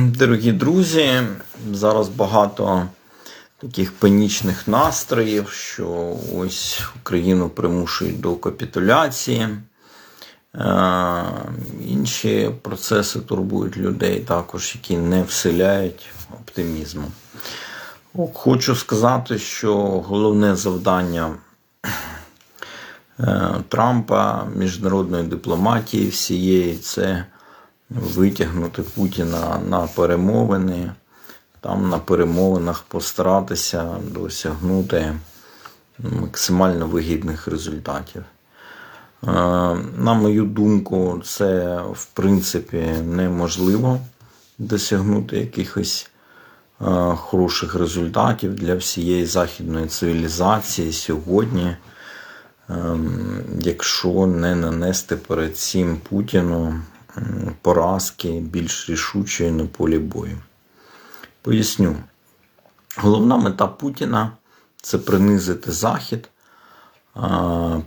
Дорогі друзі, зараз багато таких панічних настроїв, що ось Україну примушують до капітуляції. Е, Інші процеси турбують людей також, які не вселяють оптимізму. Хочу сказати, що головне завдання е, Трампа, міжнародної дипломатії всієї це витягнути Путіна на перемовини, там на перемовинах постаратися досягнути максимально вигідних результатів. Е, На мою думку, це в принципі неможливо досягнути якихось е, хороших результатів для всієї західної цивілізації сьогодні, ем, якщо не нанести перед цим Путіну поразки більш рішучої на полі бою. Поясню. Головна мета Путіна це принизити Захід,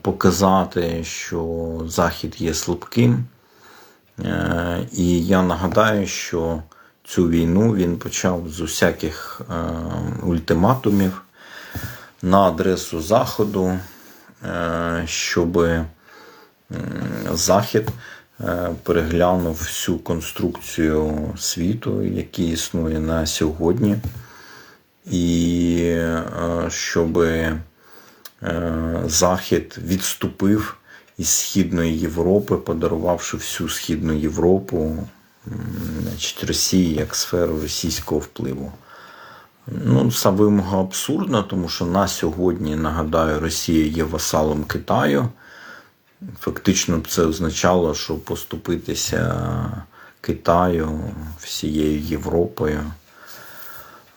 показати, що Захід є слабким. Е, І я нагадаю, що цю війну він почав з усяких е, ультиматумів на адресу Заходу, е, щоб Захід переглянув всю конструкцію світу, який існує на сьогодні, і е, щоб е, Захід відступив із Східної Європи, подарувавши всю Східну Європу значить, Росії як сферу російського впливу. Ну, ця вимога абсурдна, тому що на сьогодні, нагадаю, Росія є васалом Китаю. Фактично це означало, що поступитися Китаю всією Європою.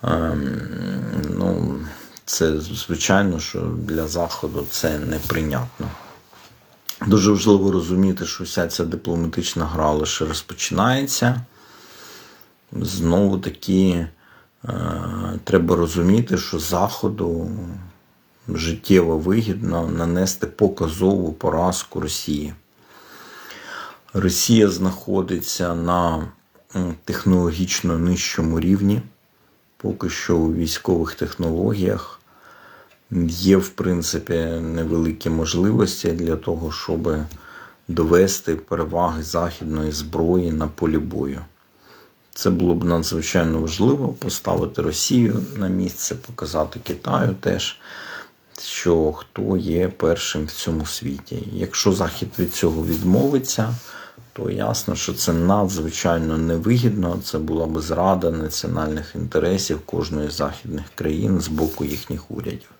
Ем, ну, це звичайно, що для Заходу це неприйнятно. Дуже важливо розуміти, що вся ця дипломатична гра лише розпочинається. Знову таки е, треба розуміти, що Заходу життєво вигідно нанести показову поразку Росії. Росія знаходиться на технологічно нижчому рівні, поки що у військових технологіях. Є, в принципі, невеликі можливості для того, щоб довести переваги західної зброї на полі бою. Це було б надзвичайно важливо поставити Росію на місце, показати Китаю теж, що хто є першим в цьому світі. Якщо Захід від цього відмовиться, то ясно, що це надзвичайно невигідно. Це була б зрада національних інтересів кожної з західних країн з боку їхніх урядів.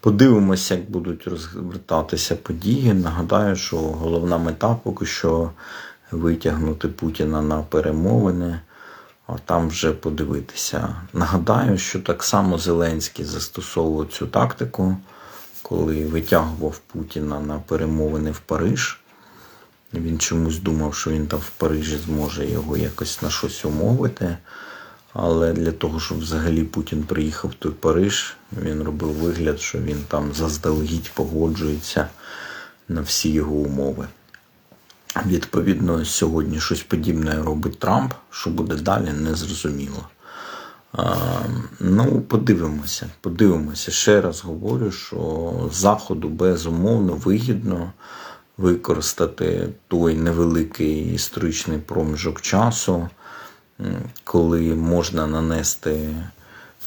Подивимося, як будуть розвертатися події. Нагадаю, що головна мета поки що витягнути Путіна на перемовини, там вже подивитися. Нагадаю, що так само Зеленський застосовував цю тактику, коли витягував Путіна на перемовини в Париж. Він чомусь думав, що він там в Парижі зможе його якось на щось умовити. Але для того, щоб взагалі Путін приїхав в той Париж, він робив вигляд, що він там заздалегідь погоджується на всі його умови. Відповідно, сьогодні щось подібне робить Трамп, що буде далі, незрозуміло. А, ну, подивимося, подивимося. Ще раз говорю, що Заходу безумовно вигідно використати той невеликий історичний проміжок часу коли можна нанести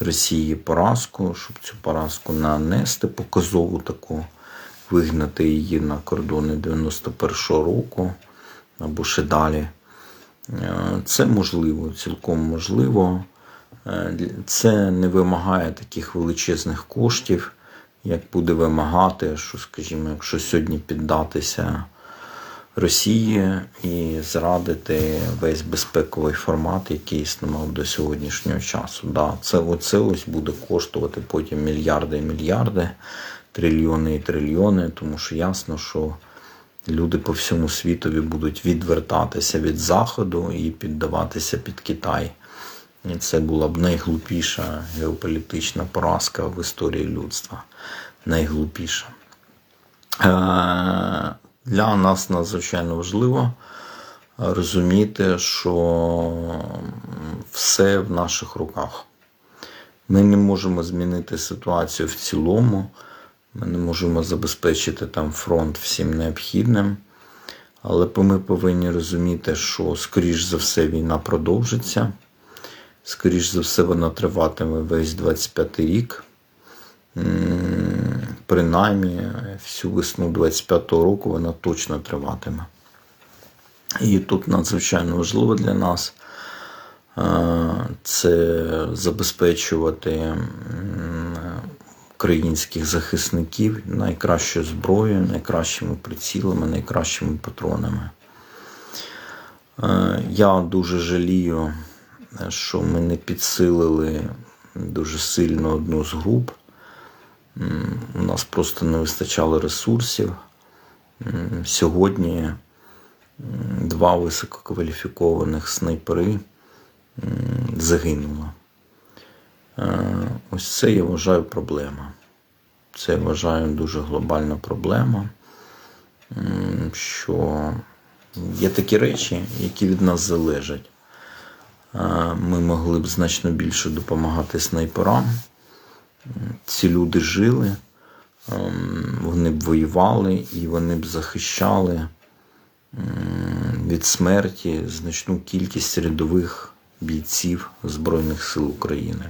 Росії поразку, щоб цю поразку нанести показову таку, вигнати її на кордони 91-го року або ще далі. Е, це можливо, цілком можливо. Е, це не вимагає таких величезних коштів, як буде вимагати, що, скажімо, якщо сьогодні піддатися. Росії і зрадити весь безпековий формат, який існував до сьогоднішнього часу. Да, Це оце ось буде коштувати потім мільярди і мільярди, трильйони і трильйони, тому що ясно, що люди по всьому світові будуть відвертатися від Заходу і піддаватися під Китай. І це була б найглупіша геополітична поразка в історії людства. Найглупіша. Е, для нас надзвичайно важливо розуміти, що все в наших руках. Ми не можемо змінити ситуацію в цілому. Ми не можемо забезпечити там фронт всім необхідним. Але ми повинні розуміти, що, скоріш за все, війна продовжиться. Скоріш за все, вона триватиме весь 25 рік. Принаймні, всю весну 25-го року вона точно триватиме. І тут надзвичайно важливо для нас е, це забезпечувати українських захисників найкращою зброєю, найкращими прицілами, найкращими патронами. Е, Я дуже жалію, що ми не підсилили дуже сильно одну з груп. У нас просто не вистачало ресурсів. Сьогодні два висококваліфікованих снайпери загинуло. Е, Ось це я вважаю проблема. Це я вважаю дуже глобальна проблема, що є такі речі, які від нас залежать. Е, Ми могли б значно більше допомагати снайперам. Ці люди жили, ем, вони б воювали і вони б захищали від смерті значну кількість рядових бійців Збройних сил України.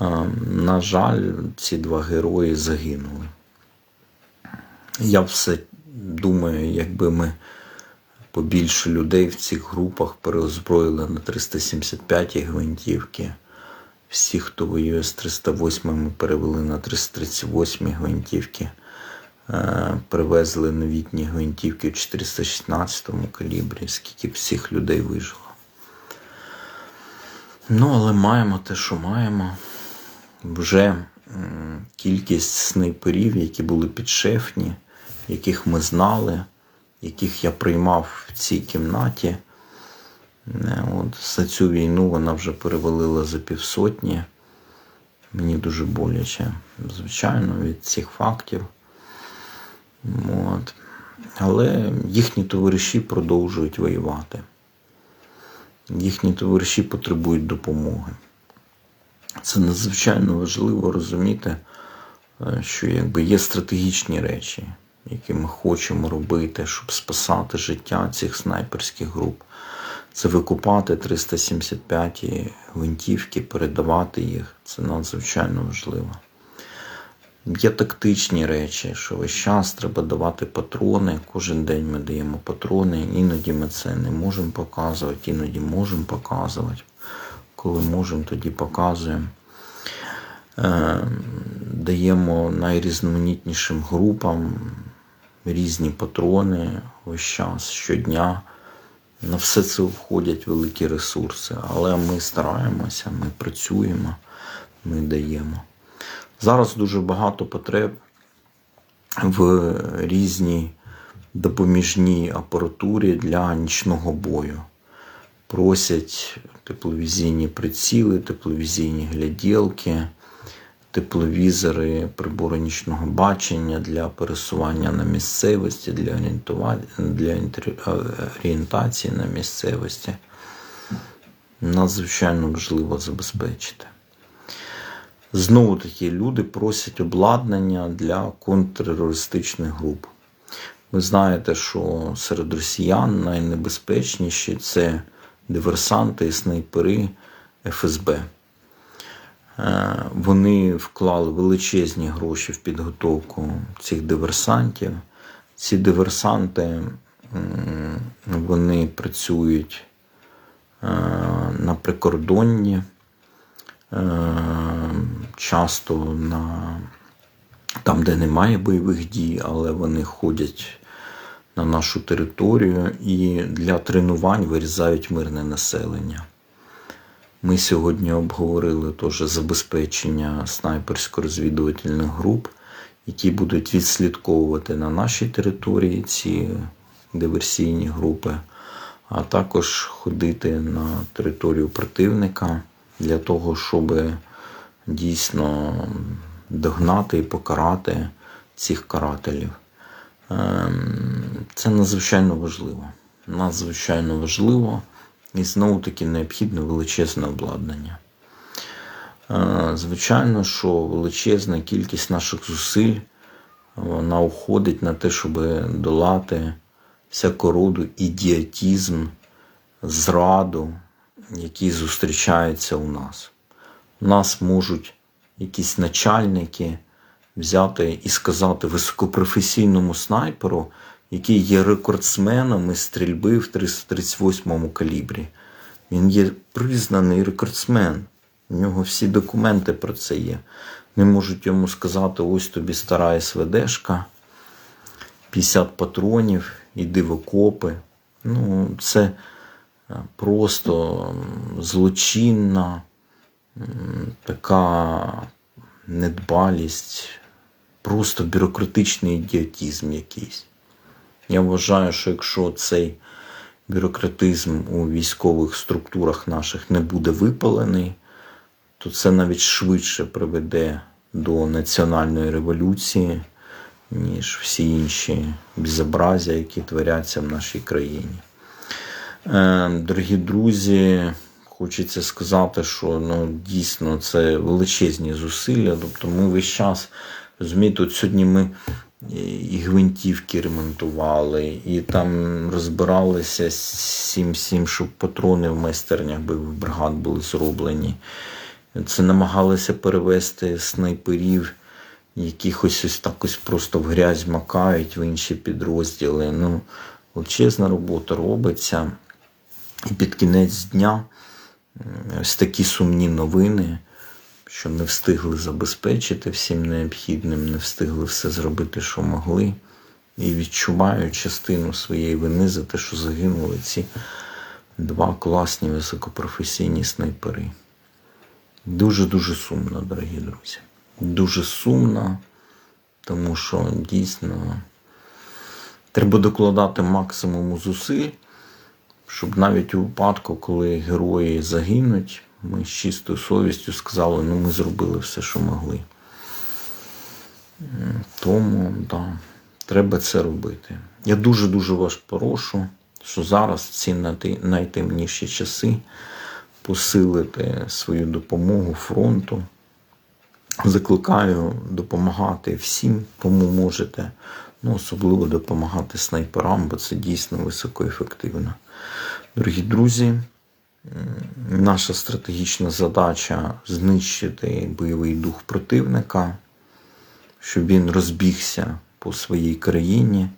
На жаль, ці два герої загинули. Я все думаю, якби ми побільше людей в цих групах переозброїли на 375 гвинтівки. Всі, хто воює з 308, ми перевели на 338 гвинтівки. Е, Привезли новітні гвинтівки в 416 калібрі, скільки б всіх людей вижило. Ну, але маємо те, що маємо. Вже кількість снайперів, які були підшефні, яких ми знали, яких я приймав в цій кімнаті. е, От, за цю війну вона вже перевалила за півсотні. Мені дуже боляче, звичайно, від цих фактів. От. Але їхні товариші продовжують воювати. Їхні товариші потребують допомоги. Це надзвичайно важливо розуміти, е, що якби є стратегічні речі, які ми хочемо робити, щоб спасати життя цих снайперських груп. Це викупати 375 гвинтівки, передавати їх. Це надзвичайно важливо. Є тактичні речі, що весь час треба давати патрони. Кожен день ми даємо патрони. Іноді ми це не можемо показувати, іноді можемо показувати. Коли можемо, тоді показуємо. Е, Даємо найрізноманітнішим групам різні патрони весь час, щодня. На все це входять великі ресурси, але ми стараємося, ми працюємо, ми даємо. Зараз дуже багато потреб в різній допоміжній апаратурі для нічного бою. Просять тепловізійні приціли, тепловізійні гляділки, тепловізори, прибори нічного бачення для пересування на місцевості, для, для орієнтації на місцевості. Надзвичайно важливо забезпечити. Знову таки люди просять обладнання для контртерористичних груп. Ви знаєте, що серед росіян найнебезпечніші це диверсанти і снайпери ФСБ. Е, Вони вклали величезні гроші в підготовку цих диверсантів. Ці диверсанти вони працюють е, на прикордонні, е, часто на там, де немає бойових дій, але вони ходять на нашу територію і для тренувань вирізають мирне населення. Ми сьогодні обговорили теж забезпечення снайперсько-розвідувальних груп, які будуть відслідковувати на нашій території ці диверсійні групи, а також ходити на територію противника для того, щоб дійсно догнати і покарати цих карателів. Це надзвичайно важливо. Надзвичайно важливо І знову таки необхідне величезне обладнання. Е, Звичайно, що величезна кількість наших зусиль вона уходить на те, щоб долати всякого роду ідіотізм, зраду, які зустрічаються у нас. У нас можуть якісь начальники взяти і сказати високопрофесійному снайперу, який є рекордсменом із стрільби в 338 калібрі. Він є признаний рекордсмен. У нього всі документи про це є. Не можуть йому сказати: ось тобі стара СВДшка, 50 патронів, іди в окопи. Ну, це е, просто злочинна така недбалість, просто бюрократичний ідіотізм якийсь. Я вважаю, що якщо цей бюрократизм у військових структурах наших не буде випалений, то це навіть швидше приведе до національної революції, ніж всі інші безобразя, які творяться в нашій країні. Е, Дорогі друзі, хочеться сказати, що ну, дійсно це величезні зусилля. Тобто ми весь час, розумієте, от сьогодні ми і гвинтівки ремонтували, і там розбиралися сім сім, щоб патрони в майстернях в бригад були зроблені. Це намагалися перевести снайперів, якихось ось так ось просто в грязь макають в інші підрозділи. Ну, величезна робота робиться. І під кінець дня ось такі сумні новини, що не встигли забезпечити всім необхідним, не встигли все зробити, що могли. І відчуваю частину своєї вини за те, що загинули ці два класні високопрофесійні снайпери. Дуже-дуже сумно, дорогі друзі. Дуже сумно, тому що дійсно треба докладати максимум зусиль, щоб навіть у випадку, коли герої загинуть, ми з чистою совістю сказали, ну ми зробили все, що могли. Тому, да, треба це робити. Я дуже-дуже вас прошу, що зараз в ці найтемніші часи посилити свою допомогу фронту. Закликаю допомагати всім, кому можете. Ну, особливо допомагати снайперам, бо це дійсно високоефективно. Дорогі друзі, наша стратегічна задача знищити бойовий дух противника, щоб він розбігся по своїй країні,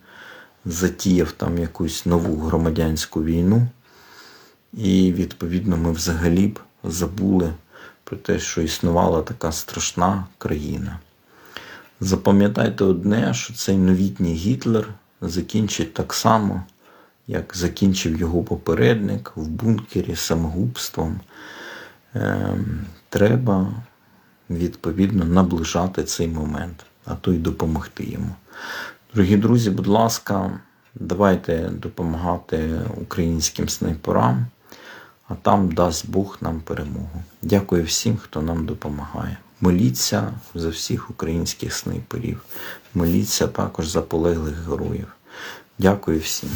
затіяв там якусь нову громадянську війну. І відповідно ми взагалі б забули про те, що існувала така страшна країна. Запам'ятайте одне, що цей новітній Гітлер закінчить так само, як закінчив його попередник в бункері самогубством. Ем, треба відповідно наближати цей момент, а то й допомогти йому. Дорогі друзі, будь ласка, давайте допомагати українським снайперам, а там дасть Бог нам перемогу. Дякую всім, хто нам допомагає. Моліться за всіх українських снайперів. Моліться також за полеглих героїв. Дякую всім.